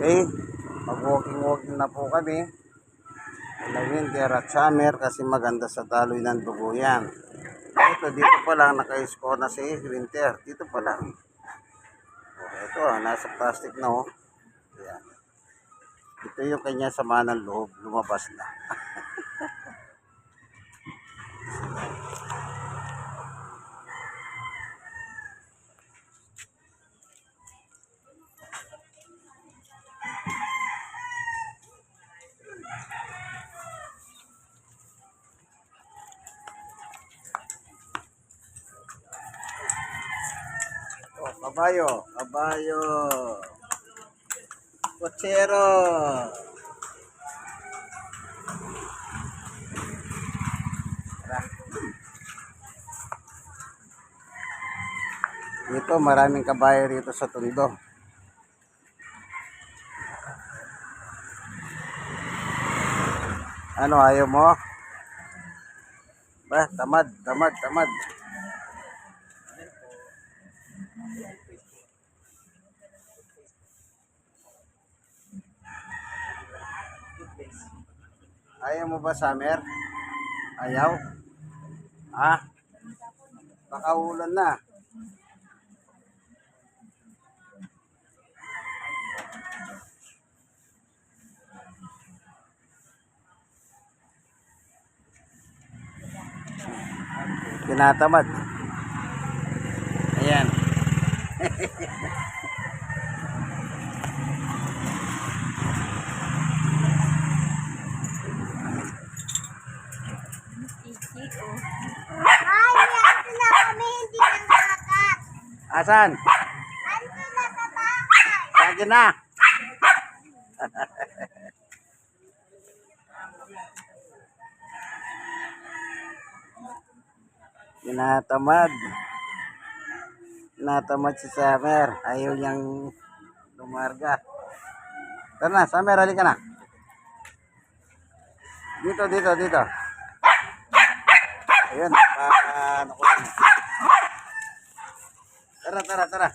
Okay, mag-walking-walking na po kami. In the winter at summer kasi maganda sa daloy ng dugo yan. Ito, dito pa lang naka-score na si Winter. Dito pa lang. Ito, ah, nasa plastic na oh. Yan. Ito yung kanya sama ng loob. Lumabas na. kabayo. Kabayo. Kotsero. Dito, maraming kabayo rito sa Tondo. Ano, ayaw mo? Ba, tamad, tamad, tamad. Ayaw mo ba, Summer? Ayaw? Ha? Baka ulan na. Tinatamad. Ayan. Ay, andito na kami, hindi nangkakat. Asan? Andito na sa bahay. Na. Tinatamad. Tinatamad si Summer. Ayaw niyang lumarga. Tara na, Summer, halika na. Dito, dito, dito. Ayun, pa, ano ko. Tara, tara, tara.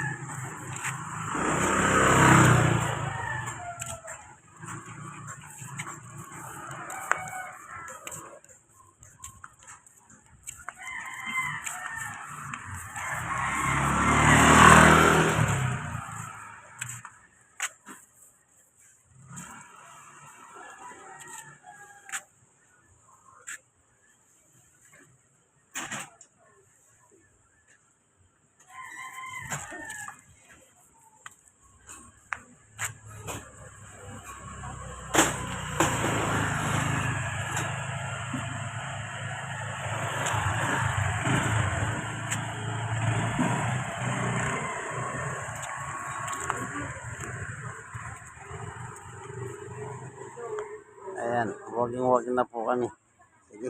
Ayan, walking-walking na po kami. Sige.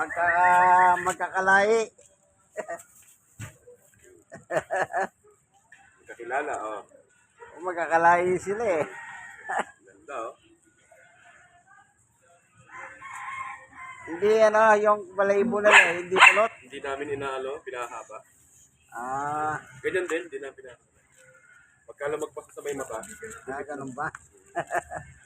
Magka, magkakalahi. Kakilala, oh. Magkakalahi sila eh. Ganda, oh. Hindi ano, yung balayibo na lang, hindi kulot. Hindi namin inaalo, pinahaba. Ah, Ganyan din, hindi namin pinahaba. Pagka lumagpas sa may mata, ah ganun ba?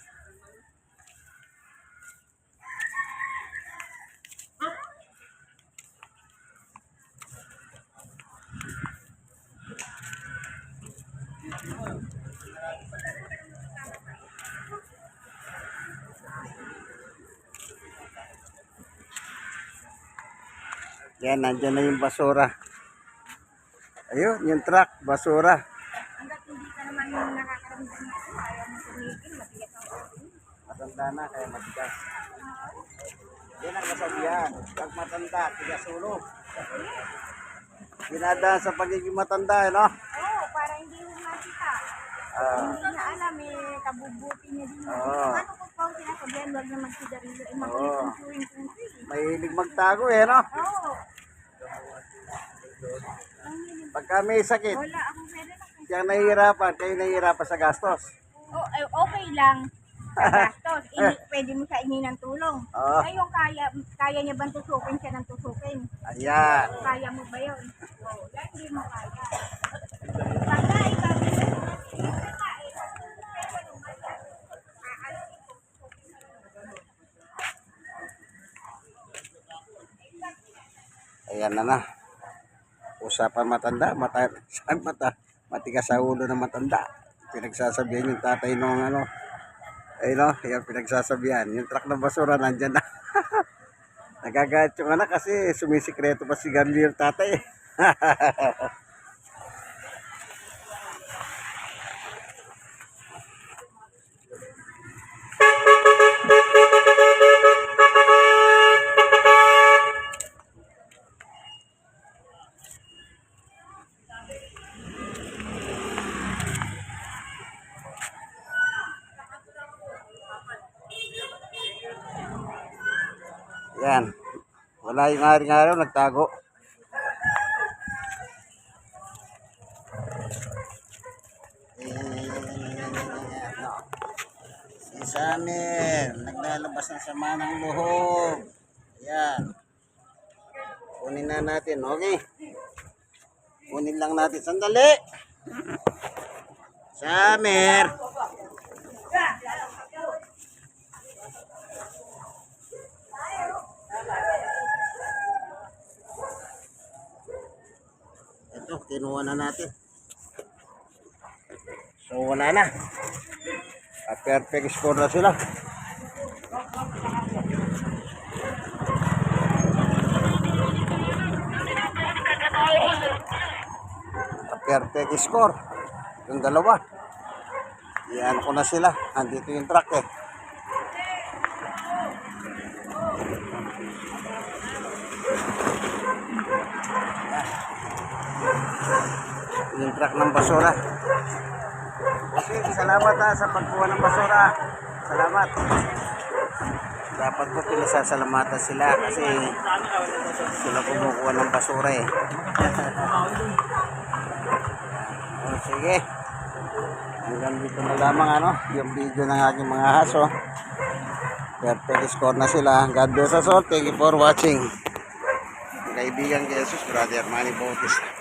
Yan, nandyan na yung basura. Ayun, yung truck, basura. Hanggat hindi ka naman nakakaramdam na ayaw mo tumigil, matigas ang ulo. Matanda na, kaya matigas. Yan ang kasabihan. Pag matanda, tigas ulo. Dinadaan sa pagiging matanda, eh, no? Oo, para hindi mo makita. Ah, Hindi na alam, eh, kabubuti niya din. Oo. Ano ko pa ang sinasabihan, huwag na magsigarilyo. Eh, makulit ang chewing-chewing. mahilig magtago, eh, no? Oo. Pagka may sakit, Wala akong pwede na. siyang nahihirapan, kayo nahihirapan sa gastos. Oh, eh, okay lang. Sa gastos, ini, pwede mo siya ingin ng tulong. Oo. Ngayon, kaya, kaya niya bang tusukin siya ng tusukin? Ayan. Kaya mo ba yun? Oo, yan hindi mo kaya. Pagka ikaw, Ayan na na. Usapan matanda, mata, saan mata, matigas sa ulo ng matanda. Pinagsasabihan yung tatay nung ano, ayun no, yung pinagsasabihan. Yung truck ng basura nandyan na. Nagagat yung anak kasi sumisikreto pa si yung tatay. Yan. Wala yung aring araw, nagtago. Si Samir, naglalabas ng sama ng luhog. Yan. Kunin na natin, okay? Kunin lang natin. Sandali! Samir! Ito, kinuha na natin. So, wala na. At perfect score na sila. At perfect score. Yung dalawa. Iyan ko na sila. Andito yung truck eh. Yung truck ng basura. Okay, salamat ha sa pagkuha ng basura. Salamat. Dapat po pinasasalamatan sila kasi sila kumukuha ng basura eh. o, sige. Hanggang dito na lamang ano, yung video ng aking mga haso. Perfect score na sila. God bless us all. Thank you for watching. Kaibigan Jesus, Brother Manny Bautista.